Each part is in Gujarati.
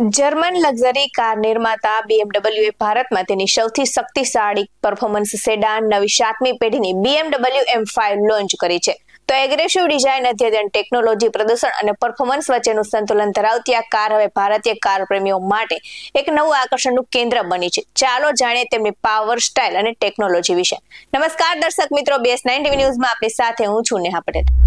જર્મન લક્ઝરી કાર નિર્માતા બીએમડબલ્યુએ ભારતમાં તેની સૌથી શક્તિશાળી પરફોર્મન્સ સેડાન નવી સાતમી પેઢીની બીએમડબલ્યુ એમ ફાઇવ લોન્ચ કરી છે. તો એગ્રેસિવ ડિઝાઇન અધ્યયન ટેકનોલોજી પ્રદૂષણ અને પરફોર્મન્સ વચ્ચેનું સંતુલન ધરાવતી આ કાર હવે ભારતીય કાર પ્રેમીઓ માટે એક નવું આકર્ષણનું કેન્દ્ર બની છે. ચાલો જાણીએ તેમની પાવર સ્ટાઇલ અને ટેકનોલોજી વિશે. નમસ્કાર દર્શક મિત્રો બેસ નાઇન ટીવી ન્યૂઝમાં આપની સાથે હું છું નેહા પટેલ.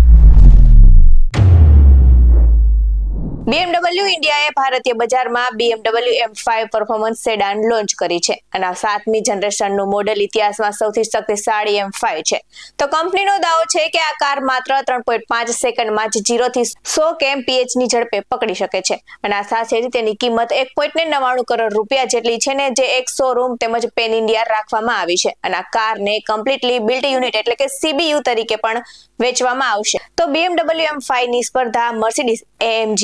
BMW ઇન્ડિયાએ ભારતીય બજારમાં BMW M five performance sedan launch કરી છે અને આ સાતમી જનરેશનનું મોડેલ ઇતિહાસમાં સૌથી શક્તિશાળી એમ ફાઈવ છે. તો કંપનીનો દાવો છે કે આ કાર માત્ર ત્રણ પોઈન્ટ પાંચ સેકન્ડમાં જ જીરોથી સો કેમ ની ઝડપે પકડી શકે છે અને આ સાથે જ તેની કિંમત એક પોઈન્ટ નવાણું કરોડ રૂપિયા જેટલી છે ને જે એક શોરૂમ તેમજ પેન ઇન્ડિયા રાખવામાં આવી છે અને આ કારને કમ્પ્લીટલી બિલ્ટ યુનિટ એટલે કે સીબીયુ તરીકે પણ વેચવામાં આવશે. તો BMW M5 ની સ્પર્ધા Mercedes AMG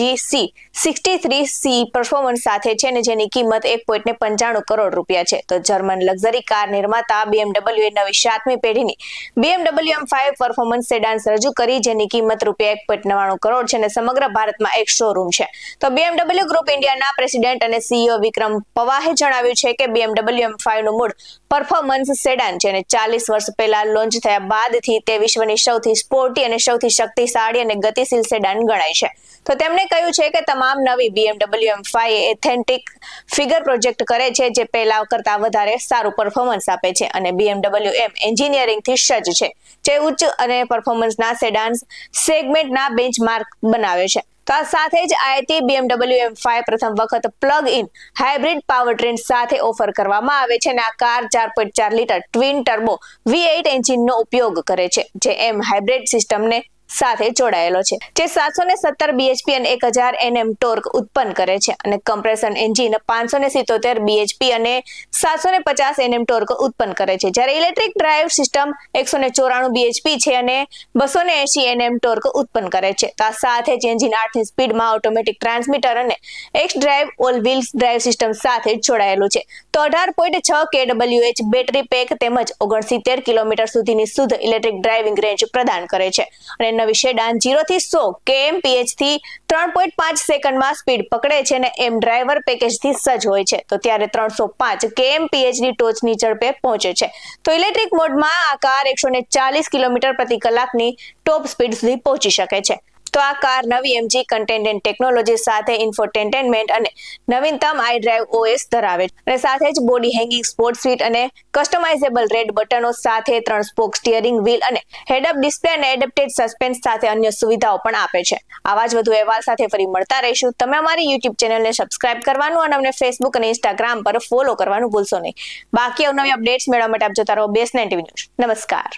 sixty three C performance સાથે છે ને જેની કિંમત એક પોઈન્ટ ને પંચાણું કરોડ રૂપિયા છે. તો જર્મન લક્ઝરી કાર નિર્માતા BMW એ નવી સાતમી પેઢીની BMW M5 પરફોર્મન્સ સેડાન્સ રજૂ કરી જેની કિંમત રૂપિયા એક પોઈન્ટ નવાણું કરોડ છે અને સમગ્ર ભારતમાં એક શોરૂમ છે. તો BMW ગ્રુપ ઇન્ડિયાના પ્રેસિડેન્ટ અને સીઈઓ વિક્રમ પવાહે જણાવ્યું છે કે BMW M5 નું મૂળ પરફોર્મન્સ સેડાન છે અને ચાલીસ વર્ષ પહેલા લોન્ચ થયા બાદથી તે વિશ્વની સૌથી સ્પોર્ટી અને સૌથી શક્તિશાળી અને ગતિશીલ સેડાન ગણાય છે. તો તેમણે કહ્યું છે કે તમામ નવી BMW M5 એ એથેન્ટિક ફિગર પ્રોજેક્ટ કરે છે, જે પહેલા કરતા વધારે સારું પરફોર્મન્સ આપે છે અને BMW M એન્જિનિયરિંગથી સજ્જ છે, જે ઉચ્ચ અને પરફોર્મન્સના સેડાન્સ સેગમેન્ટના બેન્ચમાર્ક બનાવે છે. તો આ સાથે જ આઈટી બીએમડબલ્યુ એમ ફાઈવ પ્રથમ વખત plug in hybrid power train સાથે ઓફર કરવામાં આવે છે અને આ કાર ચાર પોઈન્ટ ચાર લીટર ટ્વિન ટર્બો V8 એન્જિનનો ઉપયોગ કરે છે. જે એમ હાઇબ્રિડ સિસ્ટમને સાથે જોડાયેલો છે, જે સાતસો ને સત્તર બીએચપી અને એક હજાર એનએમ ટોર્ક ઉત્પન્ન કરે છે અને કમ્પ્રેશન એન્જિન પાંચસો ને સિત્તોતેર બીએચપી અને સાતસો ને પચાસ એનએમ ટોર્ક ઉત્પન્ન કરે છે. જ્યારે ઇલેક્ટ્રિક ડ્રાઈવ સિસ્ટમ એકસો ને ચોરાણું બીએચપી છે અને બસો ને એસી એનએમ ટોર્ક ઉત્પન્ન કરે છે. તો આ સાથે જ એન્જિન આઠની સ્પીડમાં ઓટોમેટિક ટ્રાન્સમીટર અને X drive all wheels drive system સાથે જોડાયેલું છે. તો અઢાર પોઈન્ટ છ કેડબલ્યુએચ બેટરી પેક તેમજ ઓગણસિત્તેર કિલોમીટર સુધીની શુદ્ધ ઇલેક્ટ્રિક ડ્રાઇવિંગ રેન્જ પ્રદાન કરે છે. અને નવી ડાન જીરો થી સો કેએમપીએચથી ત્રણ પોઈન્ટ પાંચ સેકન્ડમાં સ્પીડ પકડે છે અને એમ ડ્રાઈવર પેકેજથી સજ્જ હોય છે. તો ત્યારે ત્રણસો પાંચ કેએમપીએચની ટોચની ઝડપે પહોંચે છે. તો ઇલેક્ટ્રિક મોડમાં આ કાર એકસો ચાલીસ કિલોમીટર પ્રતિ કલાકની ટોપ સ્પીડ સુધી પહોંચી શકે છે. તો આ કાર નવી એમજી કન્ટેન્ટેન્ટ ટેકનોલોજી સાથે ઇન્ફોટેન્ટેનમેન્ટ અને નવીનતમ આઈ ડ્રાઈવ ઓએસ ધરાવે છે. અને સાથે જ બોડી હેંગિંગ સ્પોર્ટ સીટ અને કસ્ટમાઇઝેબલ રેડ બટનો સાથે ત્રણ સ્પોક સ્ટીયરિંગ વ્હીલ અને હેડઅપ ડિસ્પ્લે અને એડપ્ટેડ સસ્પેન્સ સાથે અન્ય સુવિધાઓ પણ આપે છે. આવા જ વધુ અહેવાલ સાથે ફરી મળતા રહીશું. તમે અમારી યુટ્યુબ ચેનલને સબસ્ક્રાઇબ કરવાનું અને અમને ફેસબુક અને ઇન્સ્ટાગ્રામ પર ફોલો કરવાનું ભૂલશો નહીં. બાકી અવનવી અપડેટ્સ મેળવવા માટે આપ જોતા રહો બેસ નાઇન ટીવી નમસ્કાર.